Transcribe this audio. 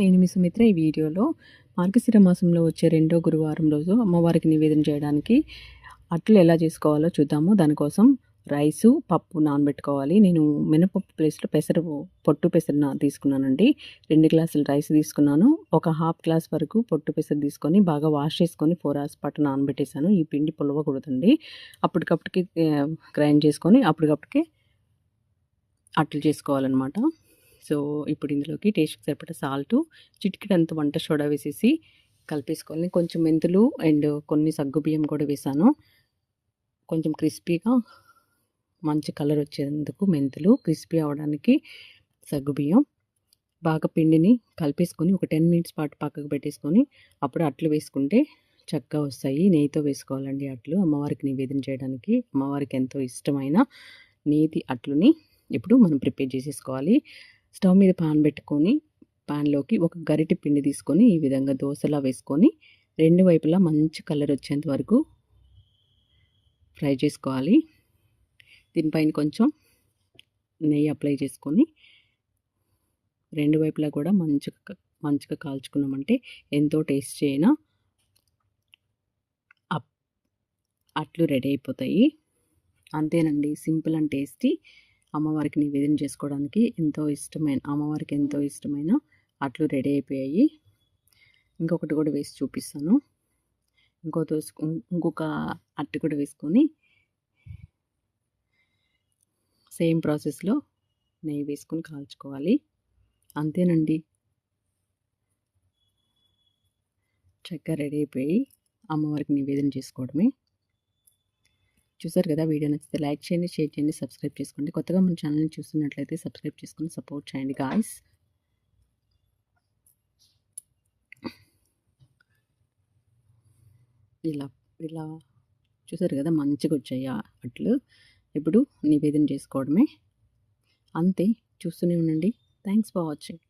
నేను మీ సుమిత్ర ఈ వీడియోలో మార్గశిర మాసంలో వచ్చే రెండో గురువారం రోజు అమ్మవారికి నివేదన చేయడానికి అట్లు ఎలా చేసుకోవాలో చూద్దాము. దానికోసం రైసు పప్పు నానబెట్టుకోవాలి. నేను మినపప్పు ప్లేస్లో పెసరు పొట్టు పెసరు తీసుకున్నానండి. రెండు గ్లాసులు రైస్ తీసుకున్నాను. ఒక హాఫ్ గ్లాస్ వరకు పొట్టు పెసరు తీసుకొని బాగా వాష్ చేసుకొని ఫోర్ అవర్స్ పాటు నానబెట్టేశాను. ఈ పిండి పులవకూడదండి. అప్పటికప్పటికి గ్రైండ్ చేసుకొని అప్పటికప్పటికి అట్లు చేసుకోవాలన్నమాట. సో ఇప్పుడు ఇందులోకి టేస్ట్కి సరిపడా సాల్టు చిటికెడంత వంట సోడా వేసేసి కలిపేసుకోవాలి కొంచెం మెంతులు అండ్ కొన్ని సగ్గు బియ్యం కూడా వేసాను. కొంచెం క్రిస్పీగా మంచి కలర్ వచ్చేందుకు మెంతులు క్రిస్పీ అవడానికి సగ్గు బియ్యం బాగా పిండిని కలిపేసుకొని ఒక టెన్ మినిట్స్ పాటు పక్కకు పెట్టేసుకొని అప్పుడు అట్లు వేసుకుంటే చక్కగా వస్తాయి. నెయ్యితో వేసుకోవాలండి అట్లు. అమ్మవారికి నివేదన చేయడానికి అమ్మవారికి ఎంతో ఇష్టమైన నేతి అట్లుని ఇప్పుడు మనం ప్రిపేర్ చేసేసుకోవాలి. స్టవ్ మీద పాన్ పెట్టుకొని పాన్లోకి ఒక గరిటె పిండి తీసుకొని ఈ విధంగా దోశలా వేసుకొని రెండు వైపులా మంచి కలర్ వచ్చేంత వరకు ఫ్రై చేసుకోవాలి. దీనిపైన కొంచెం నెయ్యి అప్లై చేసుకొని రెండు వైపులా కూడా మంచిగా మంచిగా కాల్చుకున్నామంటే ఎంతో టేస్టీ అయినా అట్లు రెడీ అయిపోతాయి. అంతేనండి సింపుల్ అండ్ టేస్టీ. అమ్మవారికి నివేదన చేసుకోవడానికి ఎంతో ఇష్టమైన అమ్మవారికి ఎంతో ఇష్టమైన అట్లు రెడీ అయిపోయాయి. ఇంకొకటి కూడా వేసి చూపిస్తాను. ఇంకో దోసు ఇంకొక అట్టు కూడా వేసుకొని సేమ్ ప్రాసెస్లో నెయ్యి వేసుకొని కాల్చుకోవాలి. అంతేనండి. చక్కగా రెడీ అయిపోయి అమ్మవారికి నివేదన చేసుకోవడమే. చూసారు కదా వీడియో నచ్చితే లైక్ చేయండి షేర్ చేయండి సబ్స్క్రైబ్ చేసుకోండి. కొత్తగా మన ఛానల్ని చూస్తున్నట్లయితే సబ్స్క్రైబ్ చేసుకుని సపోర్ట్ చేయండి గాయస్ ఇలా ఇలా చూసారు కదా మంచిగా వచ్చాయి అట్లు. ఇప్పుడు నివేదన చేసుకోవడమే. అంతే చూస్తూనే ఉండండి. Thanks for watching